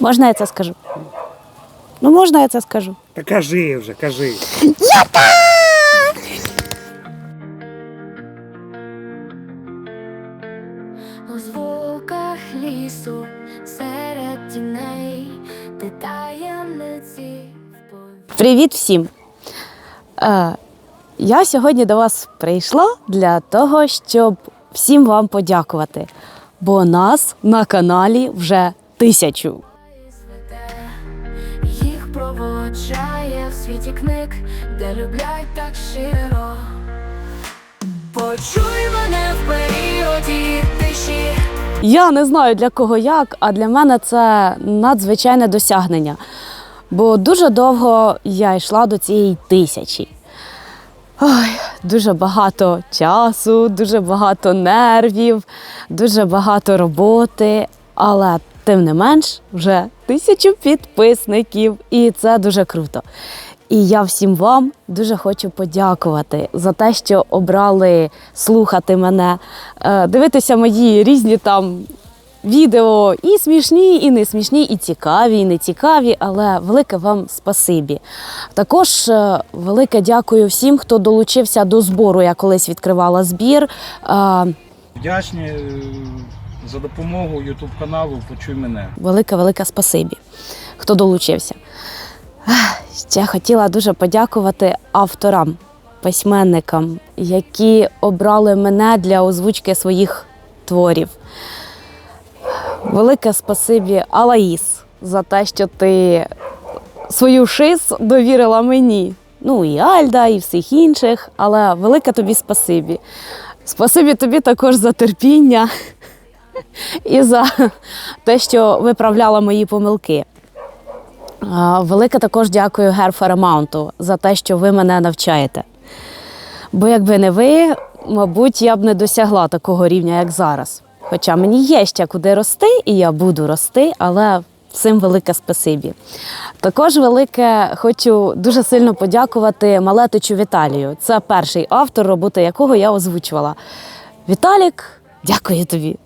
Можна я це скажу? Ну, можна я це скажу. Та кажи вже, кажи. У звуках лісу серед тіней, де таємниці в. Привіт всім! Е, я сьогодні до вас прийшла для того, щоб всім вам подякувати. Бо нас на каналі вже тисячу. Їх в світі книг, де люблять так щиро. Почуй мене в періоді тиші. Я не знаю для кого як, а для мене це надзвичайне досягнення. Бо дуже довго я йшла до цієї тисячі. Ой, дуже багато часу, дуже багато нервів, дуже багато роботи. Але тим не менш, вже тисячу підписників, і це дуже круто. І я всім вам дуже хочу подякувати за те, що обрали слухати мене, е, дивитися мої різні там відео і смішні, і не смішні, і цікаві, і не цікаві, але велике вам спасибі. Також е, велике дякую всім, хто долучився до збору. Я колись відкривала збір. Е, Вдячні за допомогу YouTube каналу Почуй мене. Велике, велике спасибі, хто долучився. Ще хотіла дуже подякувати авторам, письменникам, які обрали мене для озвучки своїх творів. Велике спасибі Алаїс за те, що ти свою шис довірила мені. Ну і Альда, і всіх інших, але велике тобі спасибі. Спасибі тобі також за терпіння і за те, що виправляла мої помилки. Велике також дякую Гер Фарамаунту за те, що ви мене навчаєте. Бо якби не ви, мабуть, я б не досягла такого рівня, як зараз. Хоча мені є ще куди рости, і я буду рости, але всім велике спасибі. Також велике хочу дуже сильно подякувати Малетичу Віталію. Це перший автор, роботи якого я озвучувала. Віталік, дякую тобі.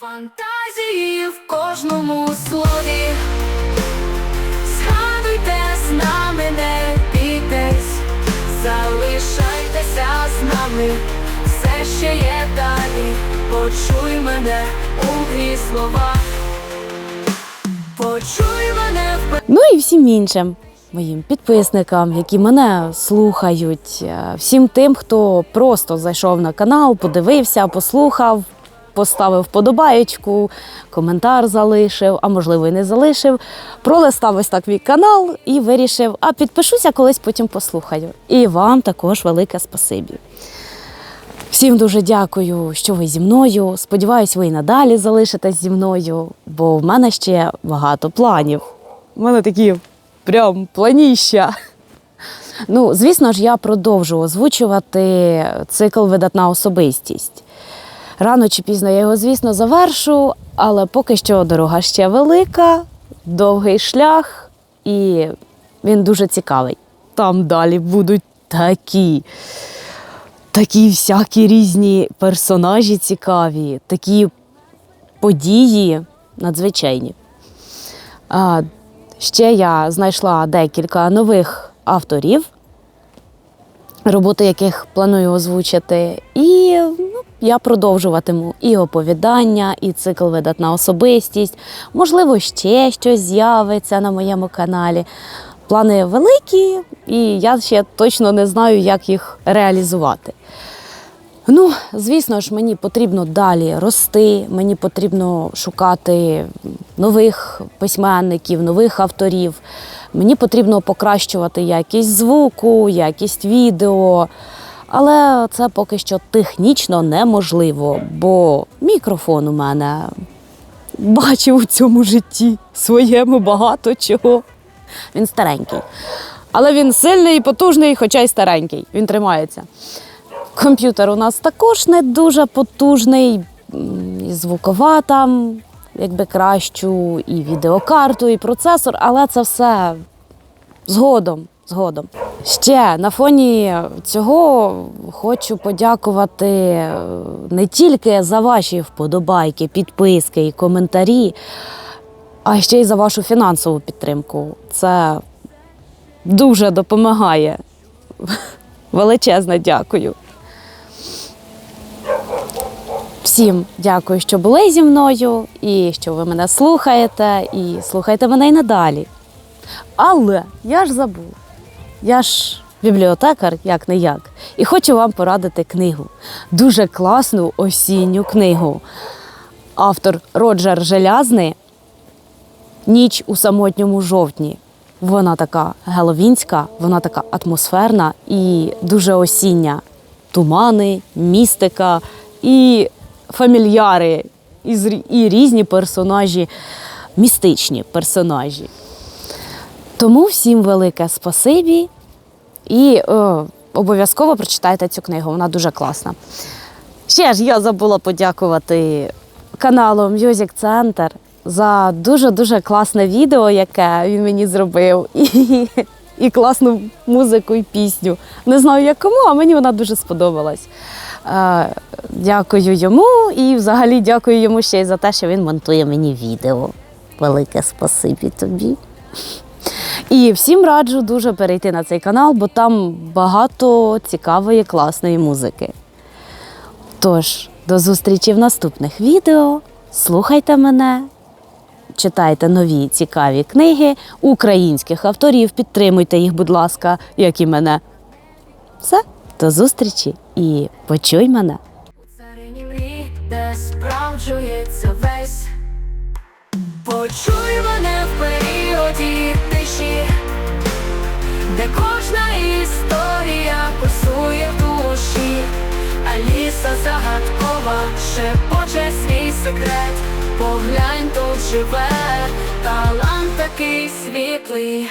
Фантазії в кожному слові. Згадуйте з нами, не бійтесь, залишайтеся з нами, все ще є далі. Почуй мене у грі слова. Почуй мене в Ну і всім іншим моїм підписникам, які мене слухають, е, всім тим, хто просто зайшов на канал, подивився, послухав, поставив вподобаєчку, коментар залишив, а можливо і не залишив. Пролистав ось так мій канал і вирішив, а підпишуся, колись потім послухаю. І вам також велике спасибі. Всім дуже дякую, що ви зі мною. Сподіваюсь, ви і надалі залишитесь зі мною, бо в мене ще багато планів. У мене такі прям планіща. Ну, звісно ж, я продовжу озвучувати цикл Видатна особистість. Рано чи пізно я його, звісно, завершу, але поки що дорога ще велика, довгий шлях, і він дуже цікавий. Там далі будуть такі такі всякі різні персонажі цікаві, такі події надзвичайні. А, ще я знайшла декілька нових авторів, роботи яких планую озвучити. І я продовжуватиму і оповідання, і цикл видатна особистість. Можливо, ще щось з'явиться на моєму каналі. Плани великі, і я ще точно не знаю, як їх реалізувати. Ну, звісно ж, мені потрібно далі рости, мені потрібно шукати нових письменників, нових авторів. Мені потрібно покращувати якість звуку, якість відео. Але це поки що технічно неможливо, бо мікрофон у мене бачив у цьому житті своєму багато чого. Він старенький. Але він сильний і потужний, хоча й старенький. Він тримається. Комп'ютер у нас також не дуже потужний, і звукова там, якби кращу, і відеокарту, і процесор, але це все згодом. Згодом. Ще на фоні цього хочу подякувати е, не тільки за ваші вподобайки, підписки і коментарі. а ще й за вашу фінансову підтримку. Це дуже допомагає. Величезне дякую. Всім дякую, що були зі мною, і що ви мене слухаєте, і слухайте мене й надалі. Але я ж забула. Я ж бібліотекар, як не як, і хочу вам порадити книгу. Дуже класну осінню книгу. Автор Роджер Желязний Ніч у самотньому жовтні. Вона така геловінська, вона така атмосферна і дуже осіння. Тумани, містика і фамільяри, і, різні персонажі, містичні персонажі. Тому всім велике спасибі і обов'язково прочитайте цю книгу, вона дуже класна. Ще ж я забула подякувати каналу Music Center за дуже-дуже класне відео, яке він мені зробив, і, і класну музику і пісню. Не знаю як кому, а мені вона дуже сподобалась. Е, дякую йому і взагалі дякую йому ще й за те, що він монтує мені відео. Велике спасибі тобі. І всім раджу дуже перейти на цей канал, бо там багато цікавої, класної музики. Тож, до зустрічі в наступних відео. Слухайте мене, читайте нові цікаві книги українських авторів, підтримуйте їх, будь ласка, як і мене. Все, до зустрічі і почуй мене. Царині мрій, де справджується весь. Почуй мене в історія курсує в душі, Аліса загадкова шепоче свій секрет. Поглянь, тут живе талант такий світлий.